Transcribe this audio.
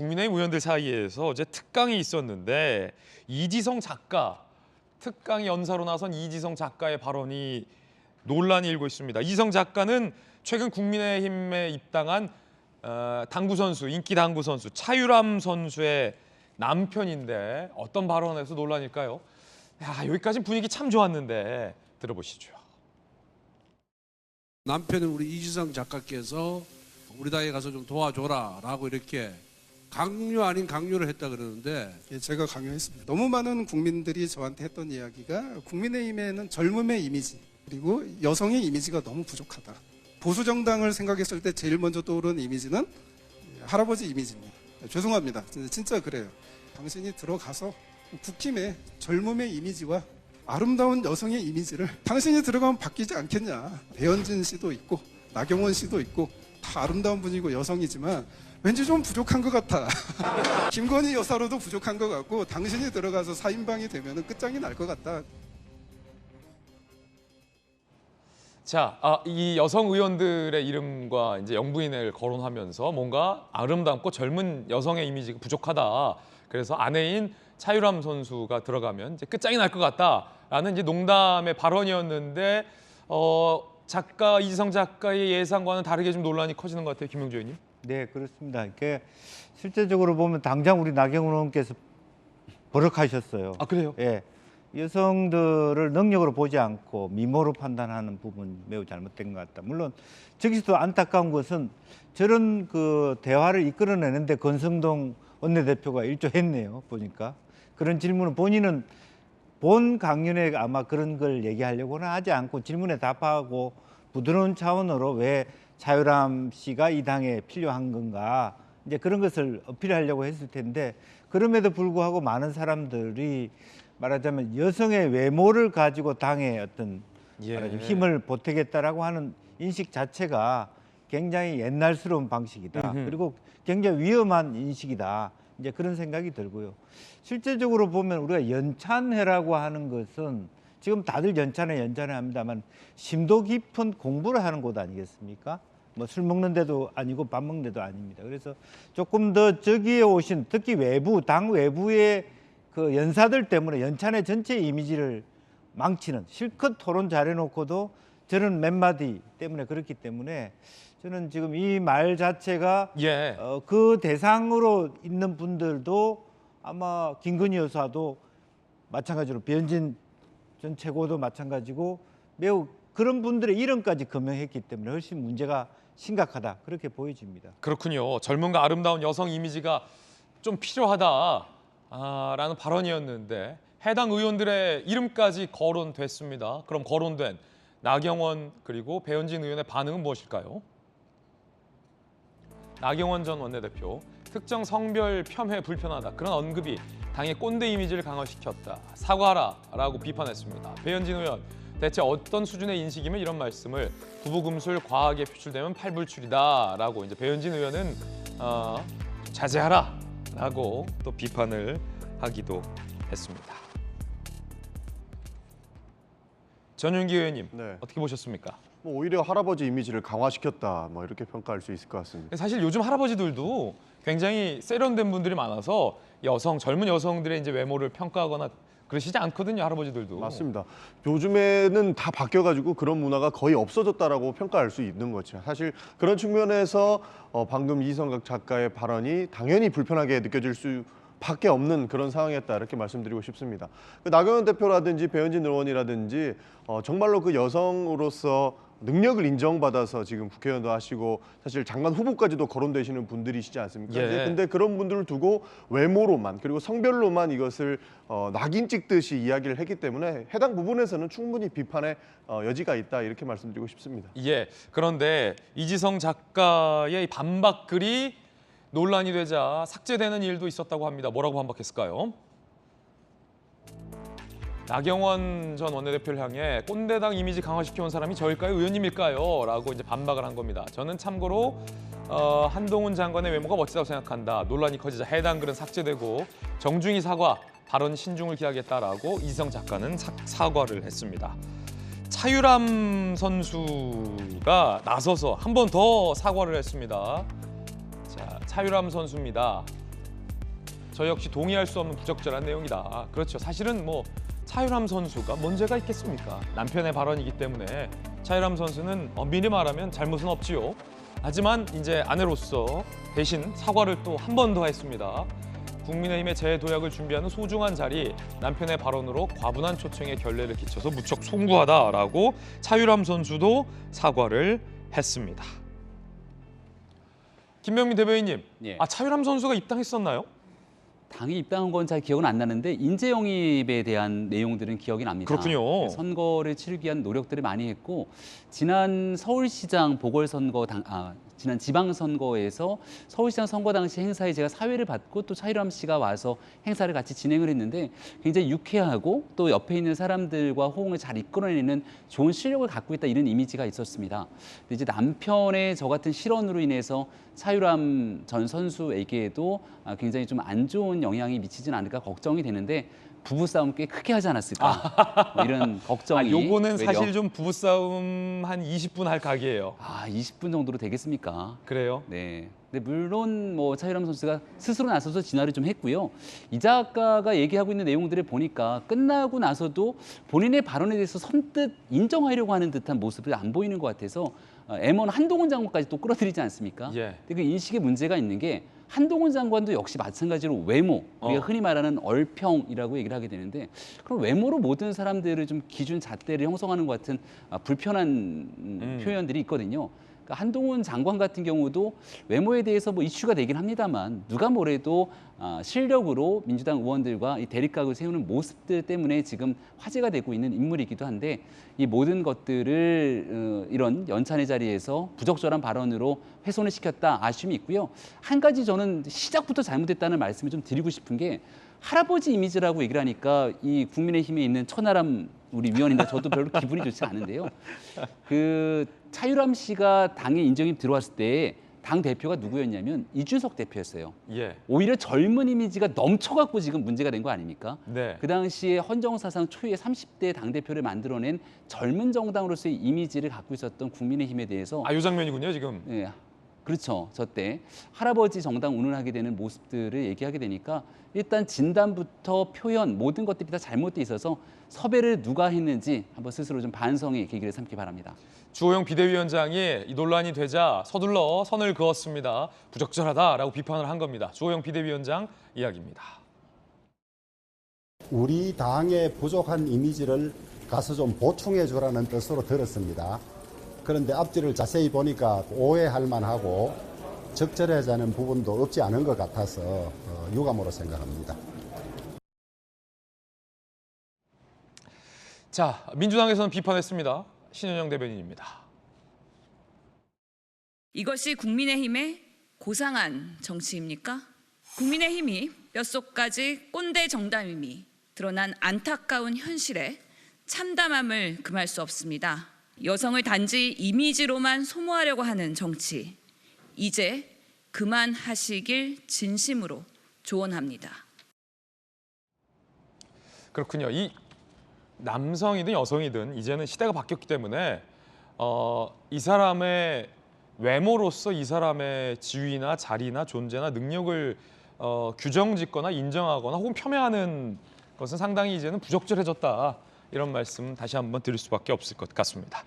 국민의힘 의원들 사이에서 어제 특강이 있었는데 이지성 작가 특강 연사로 나선 이지성 작가의 발언이 논란이 일고 있습니다. 이지성 작가는 최근 국민의힘에 입당한 어, 당구 선수 인기 당구 선수 차유람 선수의 남편인데 어떤 발언에서 논란일까요? 야 여기까지 분위기 참 좋았는데 들어보시죠. 남편은 우리 이지성 작가께서 우리 당에 가서 좀 도와줘라라고 이렇게 강요 아닌 강요를 했다 그러는데 예, 제가 강요했습니다. 너무 많은 국민들이 저한테 했던 이야기가 국민의힘에는 젊음의 이미지 그리고 여성의 이미지가 너무 부족하다. 보수 정당을 생각했을 때 제일 먼저 떠오르는 이미지는 할아버지 이미지입니다. 죄송합니다. 진짜- 진짜 그래요. 당신이 들어가서 국힘의 젊음의 이미지와 아름다운 여성의 이미지를 당신이 들어가면 바뀌지 않겠냐. 배현진 씨도 있고 나경원 씨도 있고 다 아름다운 분이고 여성이지만 왠지 좀 부족한 것 같아. 김건희 여사로도 부족한 것 같고 당신이 들어가서 사인방이 되면 끝장이 날 것 같다. 자, 아, 이 여성 의원들의 이름과 이제 영부인을 거론하면서 뭔가 아름답고 젊은 여성의 이미지가 부족하다. 그래서 아내인 차유람 선수가 들어가면 이제 끝장이 날 것 같다라는 이제 농담의 발언이었는데 어, 작가 이지성 작가의 예상과는 다르게 좀 논란이 커지는 것 같아요, 김영주 의원님. 네, 그렇습니다. 이게 실제적으로 보면 당장 우리 나경원 의원께서 버럭하셨어요. 아 그래요? 예. 여성들을 능력으로 보지 않고 미모로 판단하는 부분 매우 잘못된 것 같다. 물론 저기서도 안타까운 것은 저런 그 대화를 이끌어내는데 권성동 원내대표가 일조했네요. 보니까 그런 질문을 본인은 본 강연에 아마 그런 걸 얘기하려고는 하지 않고 질문에 답하고 부드러운 차원으로 왜 차유람 씨가 이 당에 필요한 건가 이제 그런 것을 어필하려고 했을 텐데 그럼에도 불구하고 많은 사람들이 말하자면 여성의 외모를 가지고 당에 어떤 예. 힘을 보태겠다라고 하는 인식 자체가 굉장히 옛날스러운 방식이다. 음흠. 그리고 굉장히 위험한 인식이다. 이제 그런 생각이 들고요. 실제적으로 보면 우리가 연찬회라고 하는 것은 지금 다들 연찬회 연찬회 합니다만 심도 깊은 공부를 하는 곳 아니겠습니까? 뭐 술 먹는 데도 아니고 밥 먹는 데도 아닙니다. 그래서 조금 더 저기에 오신 특히 외부 당 외부의 그 연사들 때문에 연찬회 전체 이미지를 망치는 실컷 토론 잘해놓고도 저런 몇 마디 때문에 그렇기 때문에 저는 지금 이 말 자체가 예. 어, 그 대상으로 있는 분들도 아마 김건희 여사도 마찬가지로 변진 전 최고도 마찬가지고 매우 그런 분들의 이름까지 금명했기 때문에 훨씬 문제가 심각하다 그렇게 보여집니다. 그렇군요. 젊음과 아름다운 여성 이미지가 좀 필요하다라는 발언이었는데 해당 의원들의 이름까지 거론됐습니다. 그럼 거론된 나경원 그리고 배현진 의원의 반응은 무엇일까요? 나경원 전 원내대표 특정 성별 폄훼 불편하다 그런 언급이 당의 꼰대 이미지를 강화시켰다 사과하라라고 비판했습니다. 배현진 의원 대체 어떤 수준의 인식이면 이런 말씀을 부부금술 과하게 표출되면 팔불출이다라고 이제 배현진 의원은 어, 자제하라라고 또 비판을 하기도 했습니다. 전윤기 의원님 네. 어떻게 보셨습니까? 뭐 오히려 할아버지 이미지를 강화시켰다 뭐 이렇게 평가할 수 있을 것 같습니다. 사실 요즘 할아버지들도 굉장히 세련된 분들이 많아서 여성 젊은 여성들의 이제 외모를 평가하거나 그러시지 않거든요 할아버지들도 맞습니다. 요즘에는 다 바뀌어가지고 그런 문화가 거의 없어졌다라고 평가할 수 있는 거죠. 사실 그런 측면에서 어, 방금 이성각 작가의 발언이 당연히 불편하게 느껴질 수. 밖에 없는 그런 상황이었다 이렇게 말씀드리고 싶습니다. 그 나경원 대표라든지 배현진 의원이라든지 어, 정말로 그 여성으로서 능력을 인정받아서 지금 국회의원도 하시고 사실 장관 후보까지도 거론되시는 분들이시지 않습니까? 예. 근데 그런 분들을 두고 외모로만 그리고 성별로만 이것을 어, 낙인 찍듯이 이야기를 했기 때문에 해당 부분에서는 충분히 비판의 어, 여지가 있다 이렇게 말씀드리고 싶습니다. 예. 그런데 이지성 작가의 이 반박 글이 논란이 되자 삭제되는 일도 있었다고 합니다. 뭐라고 반박했을까요? 나경원 전 원내대표를 향해 꼰대당 이미지 강화시켜온 사람이 저일까요? 의원님일까요? 라고 이제 반박을 한 겁니다. 저는 참고로 어, 한동훈 장관의 외모가 멋지다고 생각한다. 논란이 커지자 해당 글은 삭제되고 정중히 사과, 발언 신중을 기하겠다라고 이성 작가는 사, 사과를 했습니다. 차유람 선수가 나서서 한 번 더 사과를 했습니다. 자, 차유람 선수입니다. 저 역시 동의할 수 없는 부적절한 내용이다. 그렇죠. 사실은 뭐 차유람 선수가 문제가 있겠습니까? 남편의 발언이기 때문에 차유람 선수는 엄밀히 말하면 잘못은 없지요. 하지만 이제 아내로서 대신 사과를 또 한 번 더 했습니다. 국민의힘의 재도약을 준비하는 소중한 자리 남편의 발언으로 과분한 초청에 결례를 끼쳐서 무척 송구하다라고 차유람 선수도 사과를 했습니다. 김명민 대변인님, 예. 아 차유람 선수가 입당했었나요? 당이 입당한 건 잘 기억은 안 나는데 인재 영입에 대한 내용들은 기억이 납니다. 그렇군요. 선거를 치르기 위한 노력들을 많이 했고 지난 서울시장 보궐선거 당 아, 지난 지방선거에서 서울시장 선거 당시 행사에 제가 사회를 받고 또 차이람 씨가 와서 행사를 같이 진행을 했는데 굉장히 유쾌하고 또 옆에 있는 사람들과 호응을 잘 이끌어내는 좋은 실력을 갖고 있다 이런 이미지가 있었습니다. 근데 이제 남편의 저 같은 실언으로 인해서 차유람 전 선수에게도 아, 굉장히 좀 안 좋은 영향이 미치진 않을까 걱정이 되는데 부부 싸움 꽤 크게 하지 않았을까 뭐 이런 아, 걱정이 요거는 외려. 사실 좀 부부싸움 한 20분 할 각이에요. 아 20분 정도로 되겠습니까? 그래요? 네. 근데 물론 뭐 차유람 선수가 스스로 나서서 진화를 좀 했고요. 이 작가가 얘기하고 있는 내용들을 보니까 끝나고 나서도 본인의 발언에 대해서 선뜻 인정하려고 하는 듯한 모습을 안 보이는 것 같아서 어, M1 한동훈 장관까지 또 끌어들이지 않습니까? 예. 근데 그 인식에 문제가 있는 게 한동훈 장관도 역시 마찬가지로 외모, 우리가 어. 흔히 말하는 얼평이라고 얘기를 하게 되는데 그럼 외모로 모든 사람들을 좀 기준 잣대를 형성하는 것 같은 아, 불편한 음, 음. 표현들이 있거든요. 그러니까 한동훈 장관 같은 경우도 외모에 대해서 뭐 이슈가 되긴 합니다만 누가 뭐래도 아, 실력으로 민주당 의원들과 이 대립각을 세우는 모습들 때문에 지금 화제가 되고 있는 인물이기도 한데 이 모든 것들을 어, 이런 연찬의 자리에서 부적절한 발언으로 훼손을 시켰다 아쉬움이 있고요. 한 가지 저는 시작부터 잘못했다는 말씀을 좀 드리고 싶은 게 할아버지 이미지라고 얘기를 하니까 이 국민의힘에 있는 천하람 우리 위원인데 저도 별로 기분이 좋지 않은데요. 그 차유람 씨가 당에 인정이 들어왔을 때 당 대표가 누구였냐면 이준석 대표였어요. 예. 오히려 젊은 이미지가 넘쳐갖고 지금 문제가 된 거 아닙니까? 네. 그 당시에 헌정 사상 초유의 30대 당 대표를 만들어낸 젊은 정당으로서의 이미지를 갖고 있었던 국민의힘에 대해서 아, 요 장면이군요, 지금. 예, 그렇죠. 저 때 할아버지 정당 운운하게 되는 모습들을 얘기하게 되니까 일단 진단부터 표현 모든 것들이 다 잘못돼 있어서 섭외를 누가 했는지 한번 스스로 좀 반성의 계기를 삼기 바랍니다. 주호영 비대위원장이 이 논란이 되자 서둘러 선을 그었습니다. 부적절하다라고 비판을 한 겁니다. 주호영 비대위원장 이야기입니다. 우리 당의 부족한 이미지를 가서 좀 보충해 주라는 뜻으로 들었습니다. 그런데 앞뒤를 자세히 보니까 오해할 만하고 적절하지 않은 부분도 없지 않은 것 같아서 어, 유감으로 생각합니다. 자, 민주당에서는 비판했습니다. 신현영 대변인입니다. 이것이 국민의힘의 고상한 정치입니까? 국민의힘이 뼛속까지 꼰대 정당임이 드러난 안타까운 현실에 참담함을 금할 수 없습니다. 여성을 단지 이미지로만 소모하려고 하는 정치, 이제 그만하시길 진심으로 조언합니다. 그렇군요. 이 남성이든 여성이든 이제는 시대가 바뀌었기 때문에 어, 이 사람의 외모로서 이 사람의 지위나 자리나 존재나 능력을 어, 규정짓거나 인정하거나 혹은 폄훼하는 것은 상당히 이제는 부적절해졌다. 이런 말씀 다시 한번 드릴 수밖에 없을 것 같습니다.